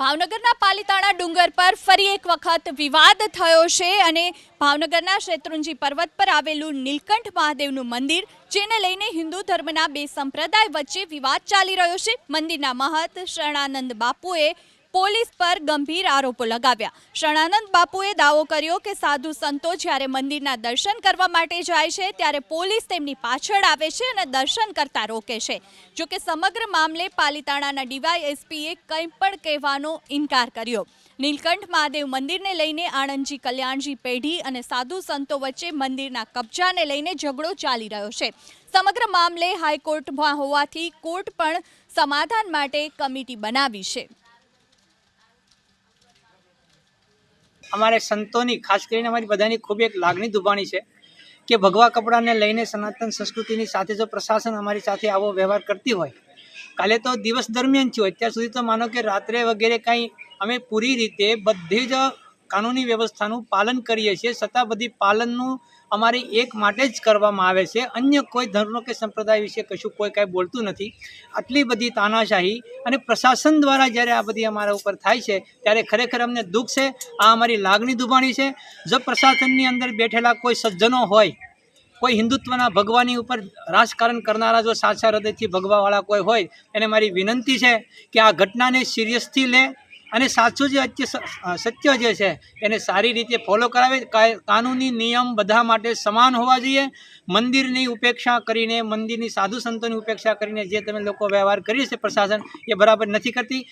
ભાવનગરના પાલિતાણા ડુંગર પર ફરી એક વખત વિવાદ થયો છે અને ભાવનગરના શેત્રુંજી પર્વત પર આવેલું નીલકંઠ મહાદેવનું મંદિર, જેને લઈને હિન્દુ ધર્મના બે સંપ્રદાય વચ્ચે વિવાદ ચાલી રહ્યો છે. મંદિરના મહંત શરણાનંદ બાપુએ પોલીસ પર ગંભીર આરોપો લગાવ્યા. શરણાનંદ બાપુએ દાવો કર્યો કે સાધુ સંતો જ્યારે મંદિરના દર્શન કરવા માટે જાય છે, ત્યારે પોલીસ તેમની પાછળ આવે છે અને દર્શન કરતા રોકે છે. જો કે સમગ્ર મામલે પાલિતાણાના ડીવાયએસપીએ કંઈ પણ કહેવાનો ઇનકાર કર્યો. નીલકંઠ મહાદેવ મંદિરને લઈને આણંદજી કલ્યાણજી પેઢી અને સાધુ સંતો વચ્ચે મંદિરના કબજાને લઈને ઝઘડો ચાલી રહ્યો છે. સમગ્ર મામલે હાઈકોર્ટમાં હોવાથી કોર્ટ પણ સમાધાન માટે કમિટી બનાવી છે. અમારે સંતોની, ખાસ કરીને અમારી બધાની ખૂબ એક લાગણી દુભાણી છે કે ભગવા કપડાને લઈને સનાતન સંસ્કૃતિની સાથે જો પ્રશાસન અમારી સાથે આવો વ્યવહાર કરતી હોય, કાલે તો દિવસ દરમિયાન થયો, અત્યાર સુધી તો માનો કે રાત્રે વગેરે કાંઈ અમે પૂરી રીતે બધી જ કાનૂની વ્યવસ્થાનું પાલન કરીએ છીએ. છતાં બધી પાલનનું અમારી એક માટે જ કરવામાં આવે છે. અન્ય કોઈ ધર્મ કે સંપ્રદાય વિશે કશું કોઈ કાંઈ બોલતું નથી. આટલી બધી તાનાશાહી અને પ્રશાસન દ્વારા જ્યારે આ બધી અમારા ઉપર થાય છે, ત્યારે ખરેખર અમને દુઃખ છે. આ અમારી લાગણી દુભાણી છે. જો પ્રશાસનની અંદર બેઠેલા કોઈ સજ્જનો હોય, કોઈ હિન્દુત્વના ભગવાની ઉપર રાજકારણ કરનારા જો સાચા હૃદયથી ભગવાવાળા કોઈ હોય, એને મારી વિનંતી છે કે આ ઘટનાને સિરિયસથી લે અને સાચું જે અત્ય સત્ય જે છે, એને સારી રીતે ફોલો કરાવે. કાનૂની નિયમ બધા માટે સમાન હોવા જોઈએ. મંદિરની ઉપેક્ષા કરીને, મંદિરની સાધુ સંતોની ઉપેક્ષા કરીને જે તમે લોકો વ્યવહાર કરી છે પ્રશાસન, એ બરાબર નથી કરતી.